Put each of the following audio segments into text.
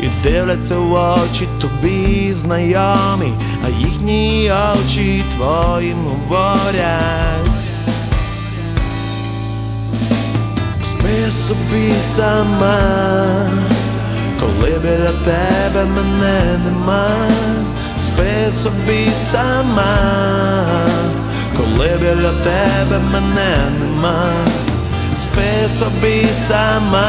і дивляться в очі тобі знайомі, а їхні очі твоїм говорять. Спи собі сама, коли біля тебе мене нема, спи собі сама, коли біля тебе мене нема, спи собі сама,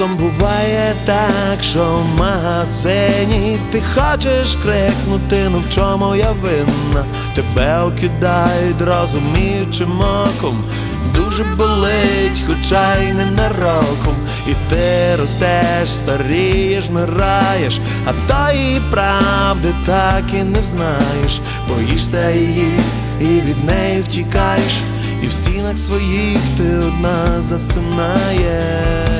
Часом буває так, що в магазині ти хочеш крикнути, ну в чому я винна, тебе окидають розуміючим оком, дуже болить, хоча й не нароком, і ти ростеш, старієш, мираєш, а тої правди так і не знаєш, боїшся її і від неї втікаєш, і в стінах своїх ти одна засинаєш.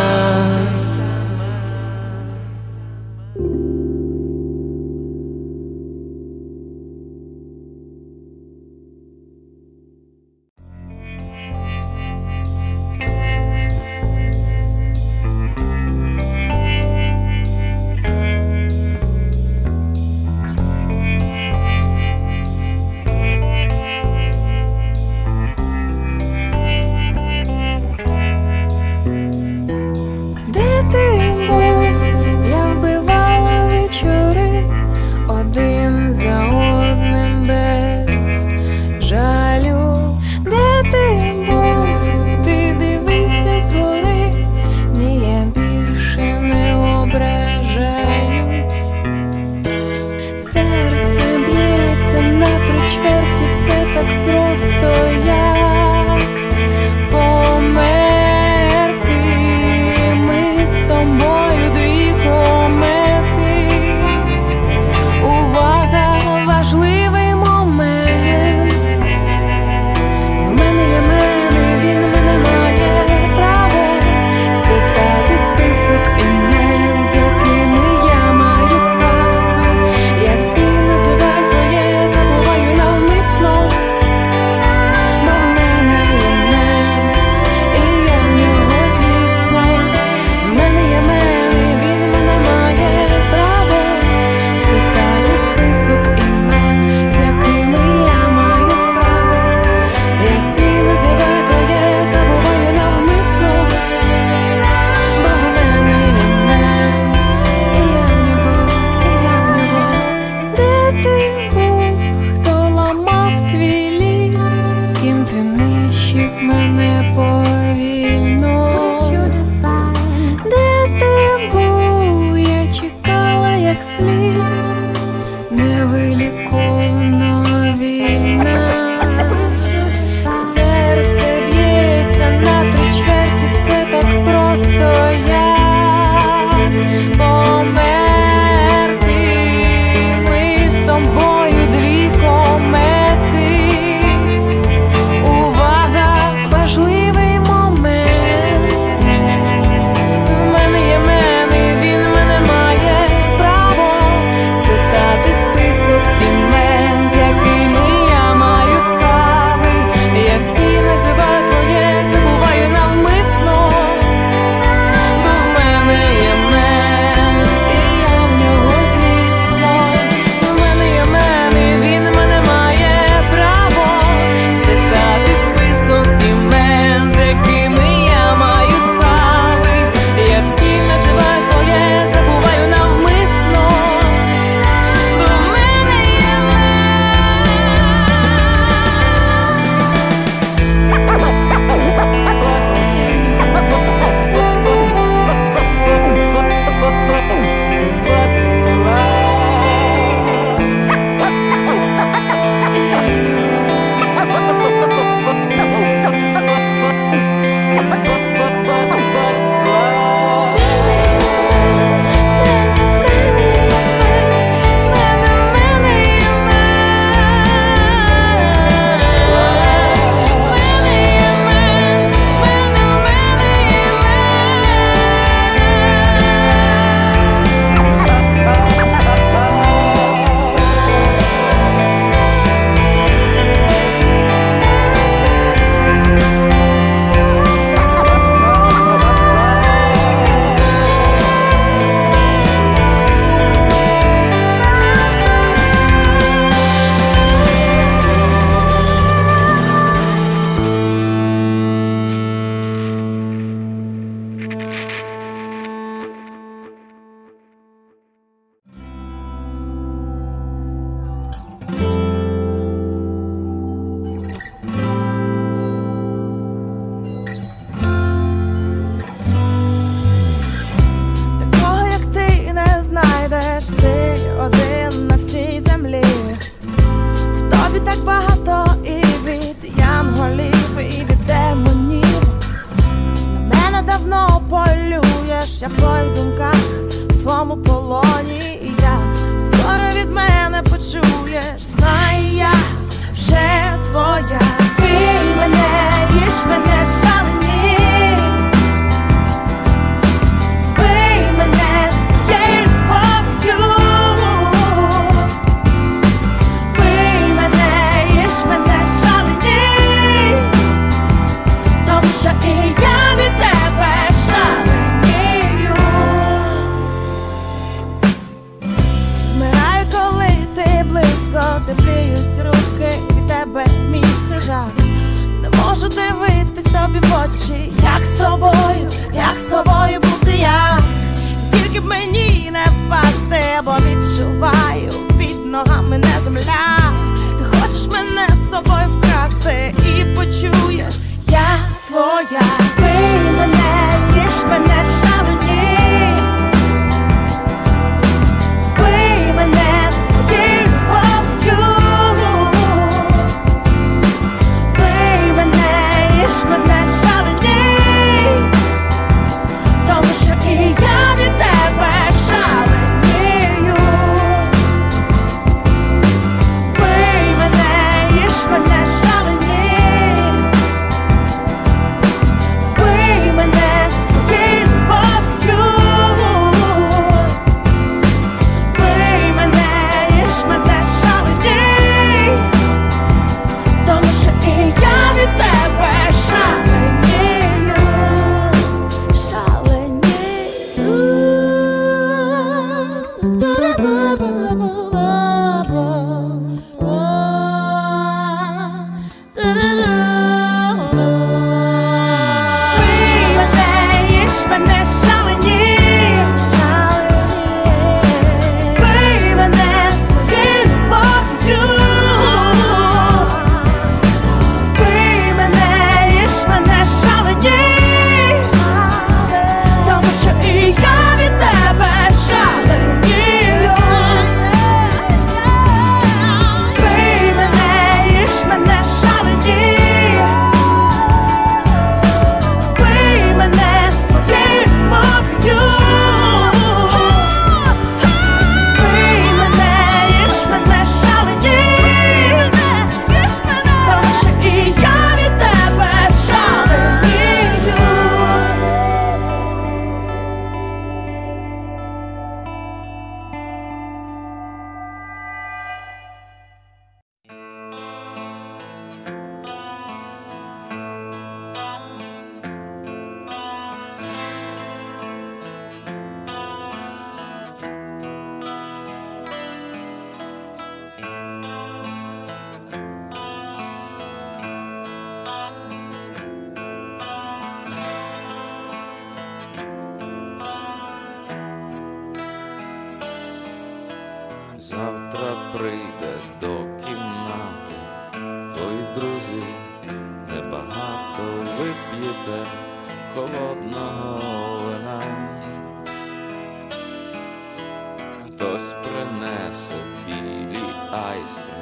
айстри,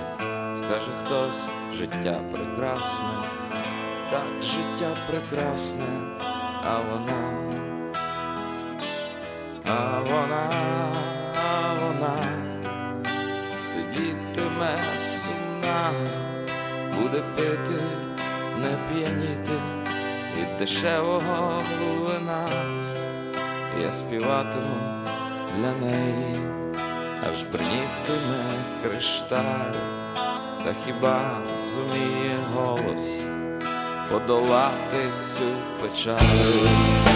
скаже хтось життя прекрасне, так життя прекрасне, а вона, а вона, а вона сидітиме сумна, буде пити, не п'яніти від дешевого вина, я співатиму для неї аж бринітиме кришталь, та хіба зуміє голос подолати цю печаль?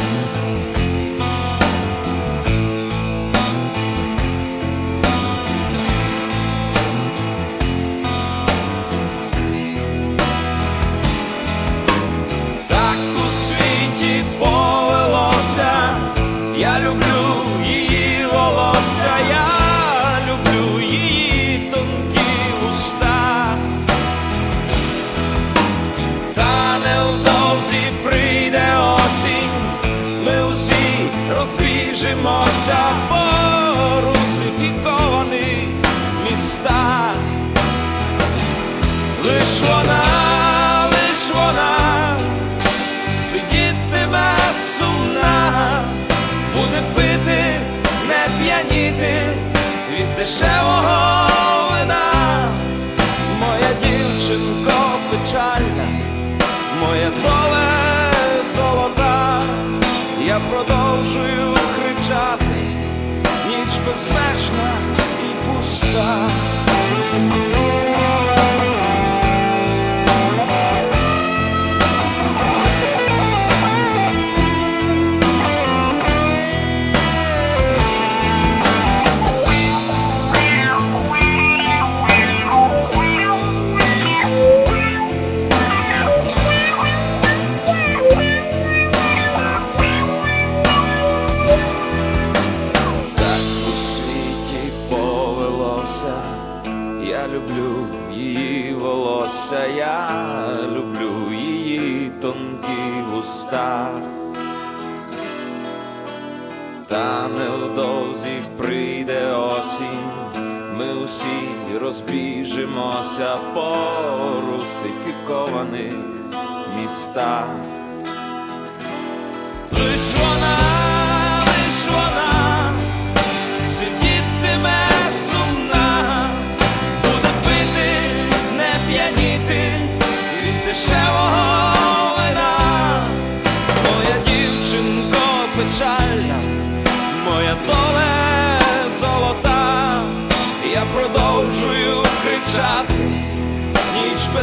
Безмежна і пуста.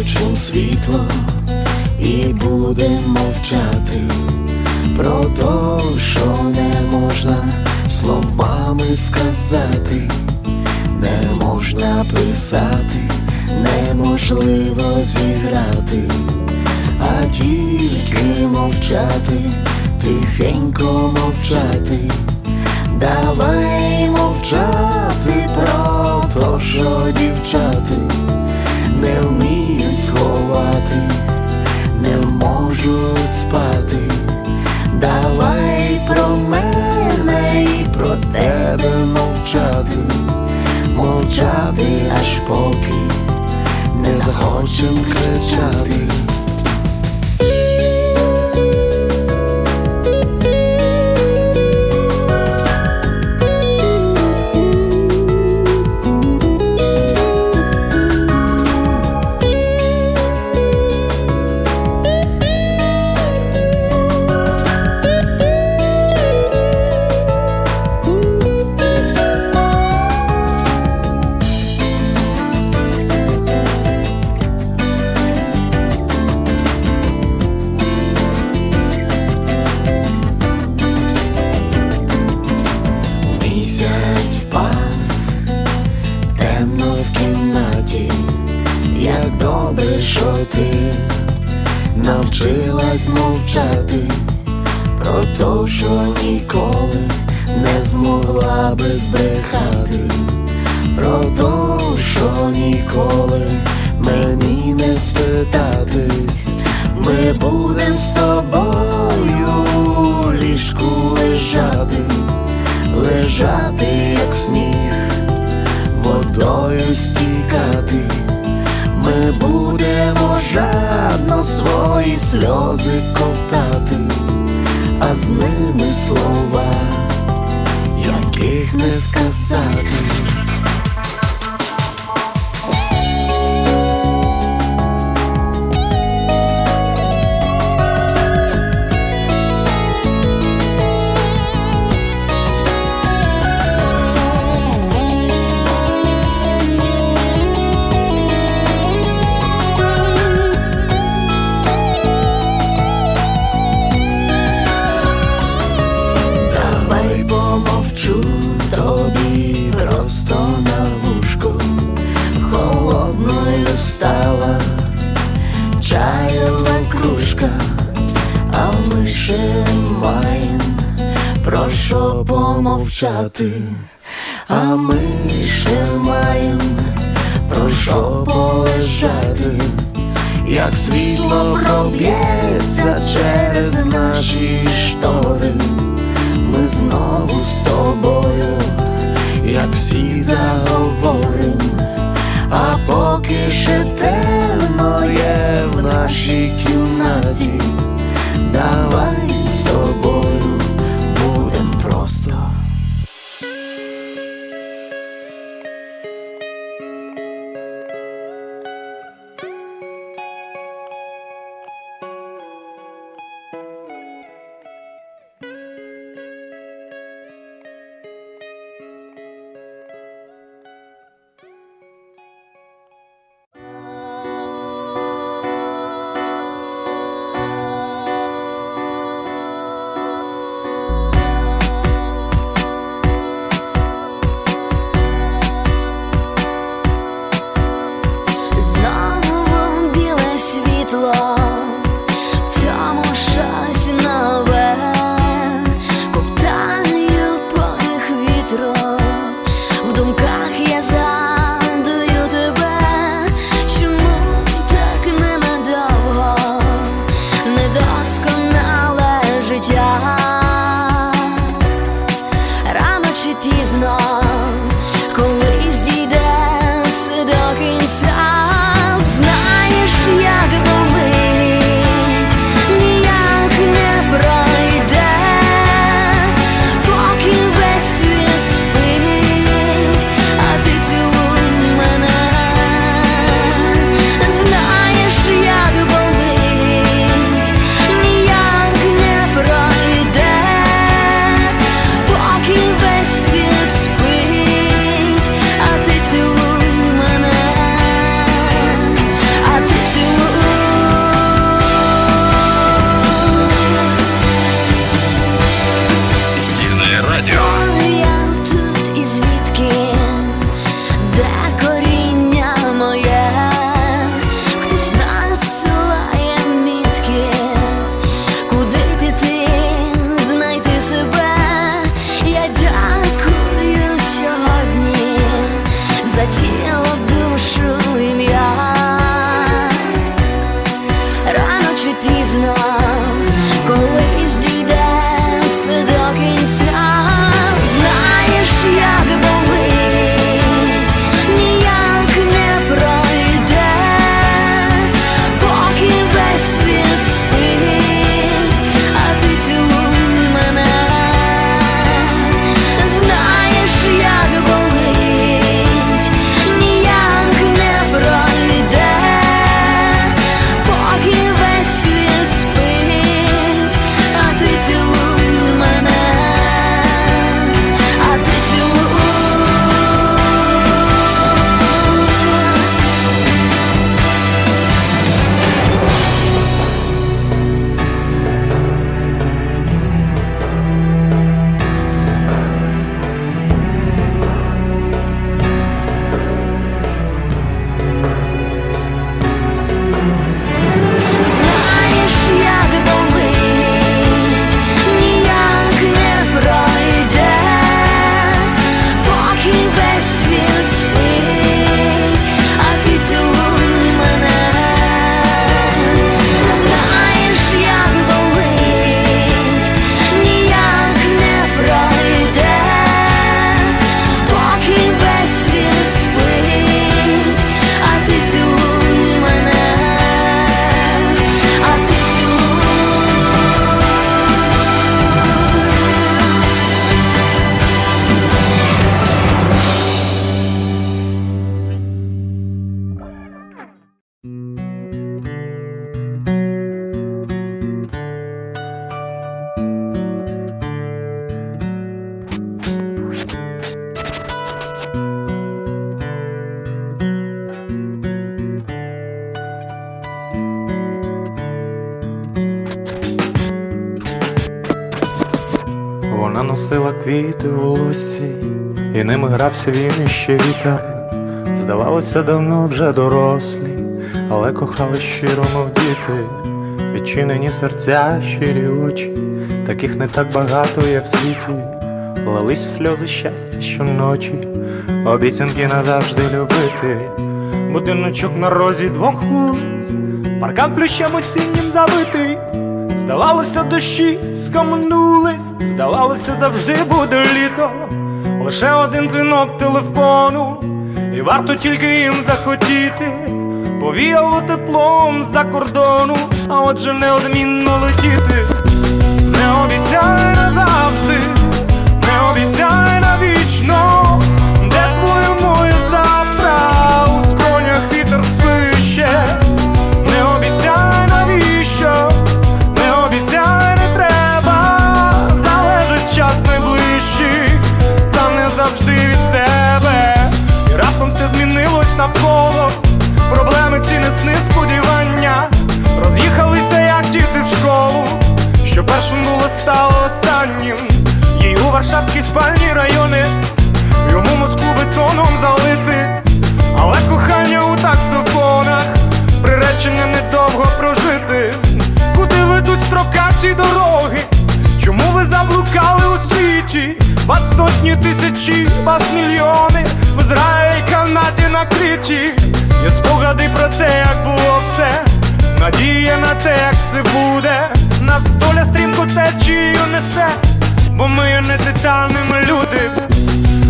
Виключим світло і будемо мовчати про те, що не можна словами сказати, не можна писати, неможливо зіграти, а тільки мовчати, тихенько мовчати. Давай мовчати про то, що дівчати не вмію сховати, не можуть спати. Давай про мене і про тебе мовчати, мовчати аж поки не захочем кричати. могла би збрехати про то, що ніколи мені не спитатись, ми будем з тобою ліжку лежати, лежати, як сніг, водою стікати, ми будемо жадно свої сльози ковтати, а з ними слова яких не сказати. Помовчати, а ми ще маєм про що полежати. Як світло проб'ється через наші штори, ми знову з тобою, як всі заговорим, а поки ще темно є радио. Грався він і ще вітер. Здавалося, давно вже дорослі, але кохали щиро, мов діти, відчинені серця, щирі очі, таких не так багато є в світі. Лилися сльози щастя щоночі, обіцянки назавжди любити. Будиночок на розі двох вулиць, паркан плющем осіннім забитий. Здавалося, дощі скаманулись, здавалося, завжди буде літо. Лише один дзвінок телефону, і варто тільки їм захотіти. Повіяло теплом з-за кордону, а отже неодмінно летіти. Не обіцяй назавжди, не обіцяй навічно, проблеми ці не сни сподівання, роз'їхалися, як діти в школу, що першим було стало останнім. Їй у варшавській спальні райони, йому Москву бетоном залити, але кохання у таксофонах, приречене недовго прожити. Куди ведуть строкачі дороги? Чому ви заблукали у світі? Вас сотні тисячі, вас мільйони в Ізраїлі, Канаді на Криті. Є спогади про те, як було все, надія на те, як все буде. Нас доля стрімко течією несе, бо ми не не титанами люди.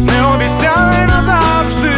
Не обіцяй назавжди,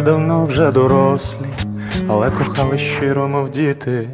давно вже дорослі, але кохали щиро, мов діти.